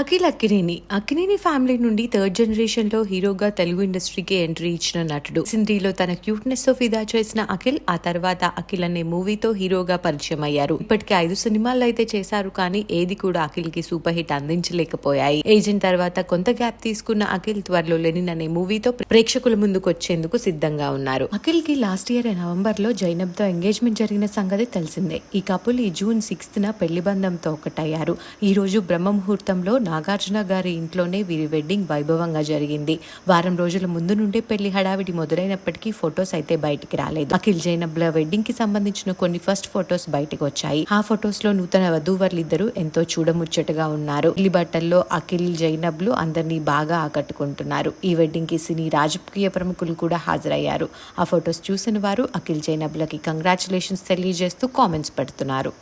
Akhil Akkineni. Akkineni family నుండి third జనరేషన్లో హీరోగా తెలుగు ఇండస్ట్రీకి ఎంట్రీ ఇచ్చిన నటుడు. సింధీలో తన క్యూట్నెస్తో ఫిదా చేసిన అఖిల్ ఆ తర్వాత అఖిల్ అనే మూవీతో హీరోగా పరిచయం అయ్యారు. ఇప్పటికే ఐదు సినిమాలు అయితే చేశారు కానీ ఏది కూడా అఖిల్కి సూపర్ హిట్ అందించలేకపోయాయి. ఏజెంట్ తర్వాత కొంత గ్యాప్ తీసుకున్న అఖిల్ త్వరలో లెనిన్ అనే మూవీతో ప్రేక్షకుల ముందుకు వచ్చేందుకు సిద్ధంగా ఉన్నారు. అఖిల్కి లాస్ట్ ఇయర్ నవంబర్లో జైనబ్తో ఎంగేజ్మెంట్ జరిగిన సంగతి తెలిసిందే. ఈ కపుల్ ఈ జూన్ సిక్స్త్ న పెళ్ళి బంధంతో ఒకటయ్యారు. ఈ రోజు బ్రహ్మ ముహూర్తంలో నాగార్జున గారి ఇంట్లోనే వీరి వెడ్డింగ్ వైభవంగా జరిగింది. వారం రోజుల ముందు నుండే పెళ్ళి హడావిడి మొదలైనప్పటికీ ఫొటోస్ అయితే బయటికి రాలేదు. అఖిల్ జైనబ్ల వెడ్డింగ్కి సంబంధించిన కొన్ని ఫస్ట్ ఫొటోస్ బయటకు వచ్చాయి. ఆ ఫొటోస్లో నూతన వధూవరులిద్దరూ ఎంతో చూడముచ్చటగా ఉన్నారు. పెళ్ళి బట్టల్లో అఖిల్ జైనబ్లు అందరినీ బాగా ఆకట్టుకుంటున్నారు. ఈ వెడ్డింగ్కి సినీ రాజకీయ ప్రముఖులు కూడా హాజరయ్యారు. ఆ ఫొటోస్ చూసిన వారు అఖిల్ జైనబ్లకి కంగ్రాచులేషన్స్ తెలియజేస్తూ కామెంట్స్ పెడుతున్నారు.